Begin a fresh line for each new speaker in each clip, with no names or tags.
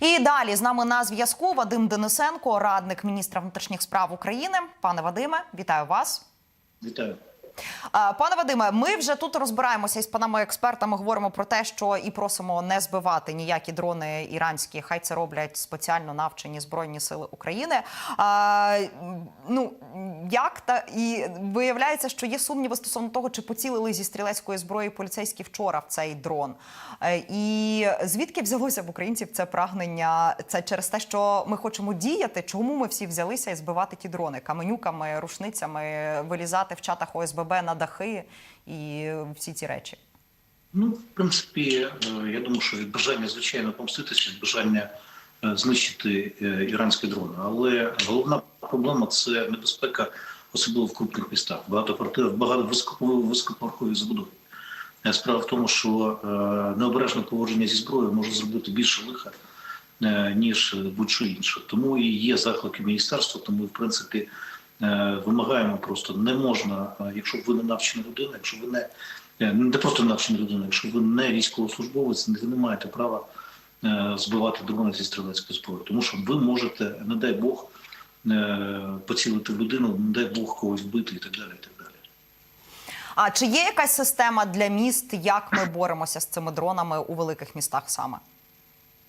І далі з нами на зв'язку Вадим Денисенко, радник міністра внутрішніх справ України. Пане Вадиме, вітаю вас.
Вітаю.
Е, Пане Вадиме, ми вже тут розбираємося із панами експертами. Говоримо про те, що і просимо не збивати ніякі дрони іранські. Хай це роблять спеціально навчені збройні сили України. А, ну як та і виявляється, що є сумніви стосовно того, чи поцілили зі стрілецької зброї поліцейські вчора в цей дрон. Е, І звідки взялося в українців це прагнення? Це через те, що ми хочемо діяти. Чому ми всі взялися і збивати ті дрони каменюками, рушницями, вилізати в чатах ОСББ на дахи і всі ці речі?
Ну, в принципі, е, я думаю, що від бажання звичайно помститися, від бажання е, знищити е, іранські дрони. Але головна проблема це небезпека, особливо в крупних містах. Багато високо- високоповерхові забудови. Справа в тому, що необережне поводження зі зброєю може зробити більше лиха, ніж будь-що інше. Тому і є заклики міністерства, тому в принципі вимагаємо просто не можна, е, якщо ви не навчена людина, якщо ви не е, не просто навчена людина, якщо ви не військовослужбовець, ви не маєте права е, збивати дрони зі стрілецької зброї, тому що ви можете, не дай Бог, е, поцілити в людину, не дай Бог когось вбити і так далі. І так далі.
А чи є якась система для міст, як ми боремося з цими дронами у великих містах саме?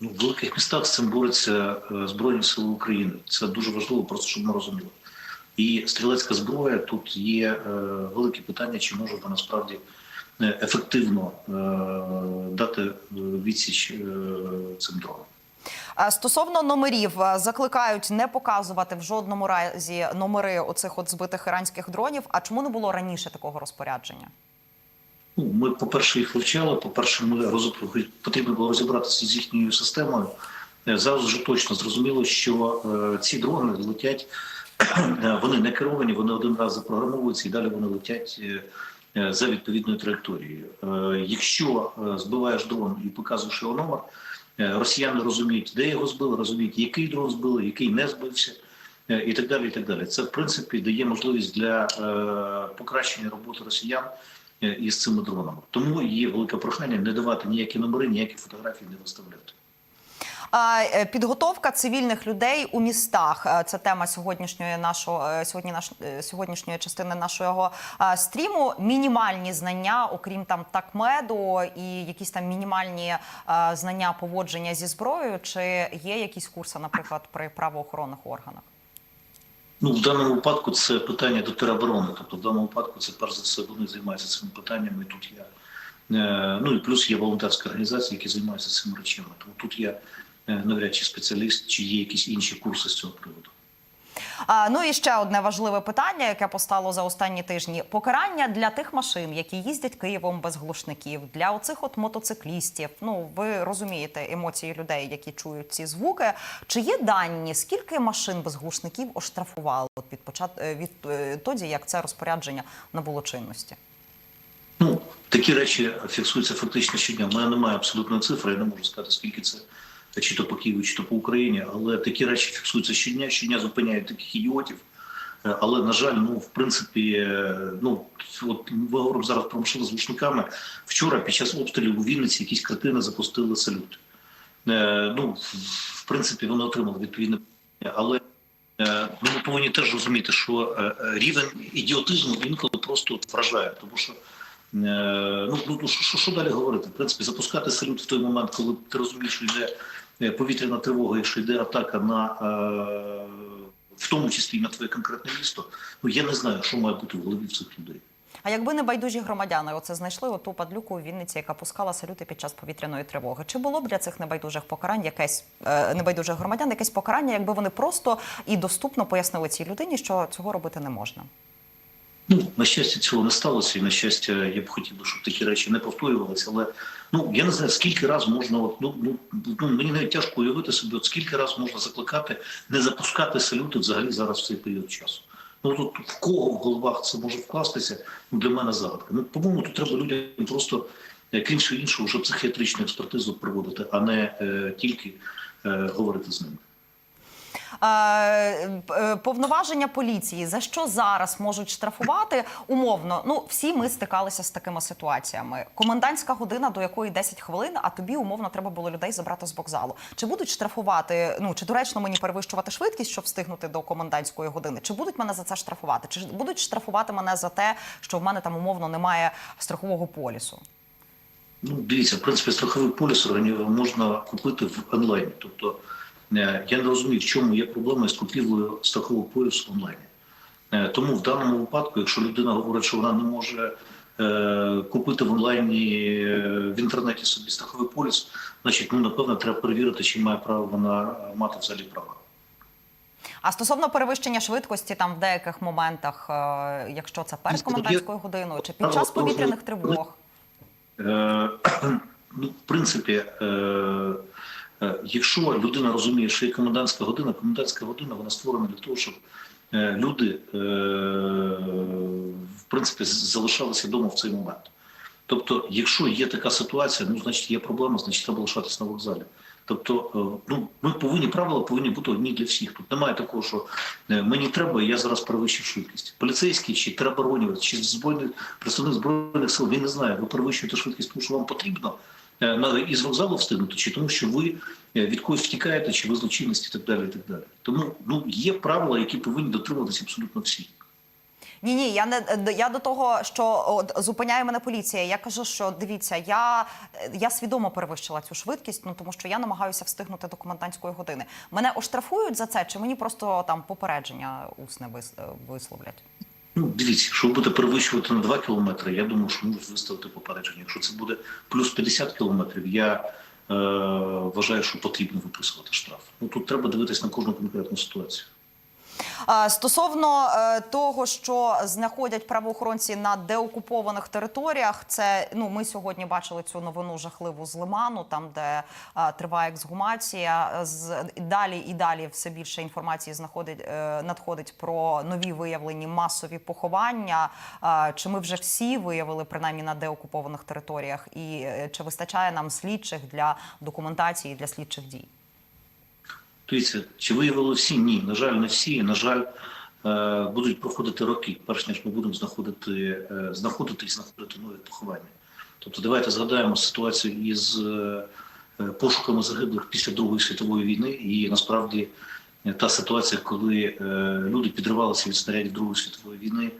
Ну, в великих містах з цим борються е, Збройні Сили України. Це дуже важливо, просто щоб ми розуміли. І стрілецька зброя тут є е, велике питання, чи може вона насправді е, ефективно е, дати відсіч цим дронам.
Стосовно номерів, закликають не показувати в жодному разі номери оцих от збитих іранських дронів. А чому не було раніше такого розпорядження?
Ну, ми, по-перше, їх вивчали. По-перше, ми роз... потрібно було розібратися з їхньою системою. Зараз вже точно зрозуміло, що ці дрони летять, вони не керовані, вони один раз запрограмовуються і далі вони летять е, е, за відповідною траєкторією. Е, якщо е, збиваєш дрон і показуєш його номер, е, росіяни розуміють, де його збили, розуміють, який дрон збили, який не збився. е, І так далі, і так далі. Це в принципі дає можливість для е, покращення роботи росіян е, із цими дронами. Тому є велике прохання не давати ніякі номери, ніякі фотографії не виставляти.
Е, Підготовка цивільних людей у містах Е, це тема сьогоднішньої нашого е, сьогодні наш сьогоднішньої частини нашого стріму. Мінімальні знання, окрім там такмеду і якісь там мінімальні знання поводження зі зброєю. Чи є якісь курси, наприклад, при правоохоронних органах?
Ну, в даному випадку це питання до тероборони. Тобто, в даному випадку це перш за все вони займаються цими питаннями. Тут я ну і плюс є волонтерські організації, які займаються цими речами. Тому тут я навряд чи спеціаліст, чи є якісь інші курси з цього приводу.
А, ну і ще одне важливе питання, яке постало за останні тижні: покарання для тих машин, які їздять Києвом без глушників, для оцих от мотоциклістів. Ну ви розумієте емоції людей, які чують ці звуки. Чи є дані, скільки машин без глушників оштрафували от від почат... е, від е, тоді, як це розпорядження набуло чинності?
Ну, такі речі фіксуються фактично щодня. У мене немає абсолютної цифри, я не можу сказати, скільки це чи то по Києву, чи то по Україні, але такі речі фіксуються щодня, щодня зупиняють таких ідіотів. Е, Але, на жаль, ну, в принципі, е, ну, от ми говоримо зараз про машини з глушниками. Вчора під час обстрілів у Вінниці якісь кретини запустили салют. Е, ну, в- принципі, вони отримали відповідне, але ну, ми повинні теж розуміти, що рівень ідіотизму інколи просто вражає, тому що ну, ну що, що, що далі говорити? В принципі, запускати салют в той момент, коли ти розумієш, що йде е, повітряна тривога, якщо йде атака на е, в тому числі на твоє конкретне місто. Ну я не знаю, що має бути в голові в цих людей.
А якби небайдужі громадяни оце знайшли оту падлюку у Вінниці, яка пускала салюти під час повітряної тривоги, чи було б для цих небайдужих покарань якесь е, небайдужих громадян, якесь покарання, якби вони просто і доступно пояснили цій людині, що цього робити не можна?
Ну, на щастя, цього не сталося, і на щастя, я б хотів би, щоб такі речі не повторювалися. Але ну я не знаю, скільки раз можна, от, ну, ну, ну мені навіть тяжко уявити собі, от скільки раз можна закликати не запускати салюти взагалі зараз в цей період часу. Ну тут в кого в головах це може вкластися? Ну для мене загадка. Ну по-моєму, тут треба людям просто е, крім всього іншого, вже психіатричну експертизу проводити, а не е, тільки е, говорити з ними.
Е, повноваження поліції за що зараз можуть штрафувати умовно. Ну всі ми стикалися з такими ситуаціями. Комендантська година, до якої 10 хвилин, а тобі умовно треба було людей забрати з вокзалу. Чи будуть штрафувати? Ну чи доречно мені перевищувати швидкість, щоб встигнути до комендантської години? Чи будуть мене за це штрафувати? Чи будуть штрафувати мене за те, що в мене там умовно немає страхового полісу?
Ну, дивіться, в принципі, страховий поліс можна купити в онлайні. Тобто я не розумію, в чому є проблема з купівлею страхового полісу в онлайні. Е, Тому в даному випадку, якщо людина говорить, що вона не може е, купити в онлайні е, в інтернеті собі страховий поліс, значить, ну напевно, треба перевірити, чи має право вона мати взагалі права.
А стосовно перевищення швидкості, там в деяких моментах, е, якщо це перед комендантською годиною чи під час повітряних тривог.
Е, ну, в принципі, е, е, якщо людина розуміє, що є комендантська година, комендантська година вона створена для того, щоб е, люди е, в принципі залишалися вдома в цей момент. Тобто, якщо є така ситуація, ну значить є проблема, значить треба лишатися на вокзалі. Тобто, е, ну ми повинні правила повинні бути одні для всіх. Тут немає такого, що е, мені треба, я зараз перевищив швидкість. Поліцейський чи тероборонівець, чи збройний представник збройних сил, він не знає, ви перевищуєте швидкість, тому що вам потрібно е, на із вокзалу встигнути, чи тому, що ви е, від когось втікаєте, чи ви злочинність і так далі. І так далі. Тому ну є правила, які повинні дотримуватися абсолютно всі.
Ні, ні, я не я до того, що от, зупиняє мене поліція. Я кажу, що дивіться, я, я свідомо перевищила цю швидкість, ну тому що я намагаюся встигнути до комендантської години. Мене оштрафують за це, чи мені просто там попередження усне вис- висловлять?
Ну, дивіться, якщо ви будете перевищувати на 2 кілометри, я думаю, що можуть виставити попередження. Якщо це буде плюс 50 кілометрів, я е, вважаю, що потрібно виписувати штраф. Ну тут треба дивитись на кожну конкретну ситуацію.
Стосовно е, того, що знаходять правоохоронці на деокупованих територіях, це ну ми сьогодні бачили цю новину жахливу з Лиману, там де триває ексгумація. З далі і далі все більше інформації знаходить е, надходить про нові виявлені масові поховання. Чи ми вже всі виявили принаймні на деокупованих територіях, і е, чи вистачає нам слідчих для документації для слідчих дій?
Дивіться, чи виявили всі? Ні. На жаль, не всі. На жаль, е, будуть проходити роки, перш ніж ми будемо знаходити, е, знаходити і знаходити нові поховання. Тобто, давайте згадаємо ситуацію із е, пошуками загиблих після Другої світової війни, і насправді та ситуація, коли люди підривалися від снарядів Другої світової війни.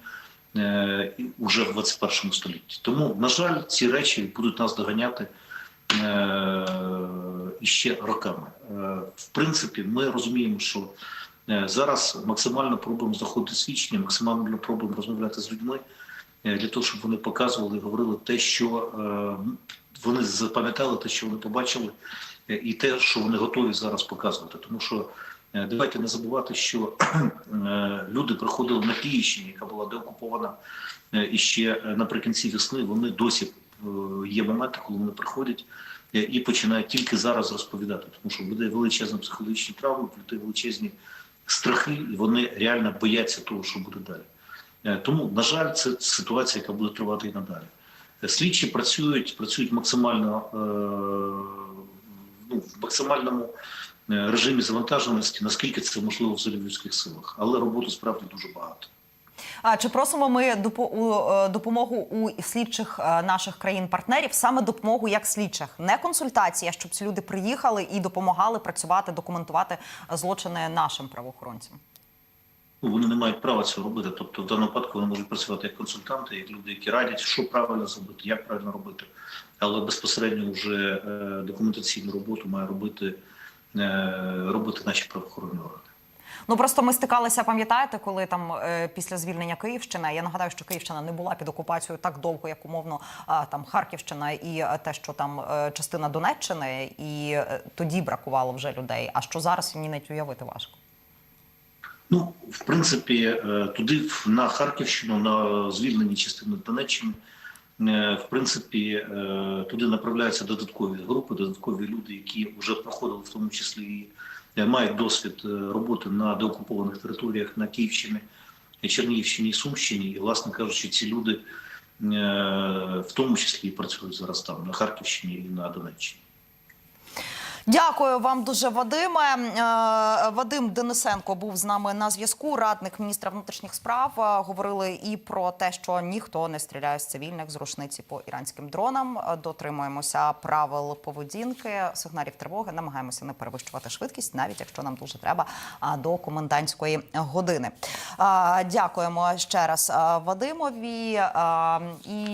Уже в 21 столітті. Тому, на жаль, ці речі будуть нас доганяти іще роками. Е, В принципі, ми розуміємо, що е, зараз максимально пробуємо знаходити свідчення, максимально пробуємо розмовляти з людьми е, для того, щоб вони показували і говорили те, що е, вони запам'ятали, те, що вони побачили, е, і те, що вони готові зараз показувати. Тому що е, давайте не забувати, що е, люди приходили на Київщині, яка була деокупована е, і ще е, наприкінці весни. Вони досі е, є моменти, коли вони приходять е, і починають тільки зараз розповідати, тому що буде величезні психологічні травми, буде величезні страхи, і вони реально бояться того, що буде далі. Е, Тому, на жаль, це ситуація, яка буде тривати і надалі. Е, Слідчі працюють, працюють максимально е, ну, в максимальному е, режимі завантаженості, наскільки це можливо в людських силах, але роботи справді дуже багато.
Чи просимо ми е, допомогу у слідчих е, наших країн-партнерів, саме допомогу як слідчих, не консультація, щоб ці люди приїхали і допомагали працювати, документувати злочини нашим правоохоронцям?
Ну, вони не мають права цього робити. Тобто, в даному випадку вони можуть працювати як консультанти, як люди, які радять, що правильно зробити, як правильно робити. Але безпосередньо вже е, документаційну роботу має робити, робити наші правоохоронні органи.
Ну просто ми стикалися, пам'ятаєте, коли там е, після звільнення Київщини. Я нагадаю, що Київщина не була під окупацією так довго, як умовно там Харківщина і е, те, що там е, частина Донеччини, і тоді бракувало вже людей. А що зараз ні навіть уявити важко.
Ну, в принципі, туди на Харківщину, на звільнені частини Донеччини, в принципі, туди направляються додаткові групи, додаткові люди, які вже проходили в тому числі і мають досвід е, роботи на деокупованих територіях на Київщині, Чернігівщині і Сумщині. І, власне кажучи, ці люди е, в тому числі і працюють зараз там на Харківщині і на Донеччині.
Дякую вам дуже, Вадиме. Е, Вадим Денисенко був з нами на зв'язку. Радник міністра внутрішніх справ. Е, Говорили і про те, що ніхто не стріляє з цивільних з рушниці по іранським дронам. Е, Дотримуємося правил поведінки, сигналів тривоги. Намагаємося не перевищувати швидкість, навіть якщо нам дуже треба до комендантської години. Дякуємо ще раз Вадимові. І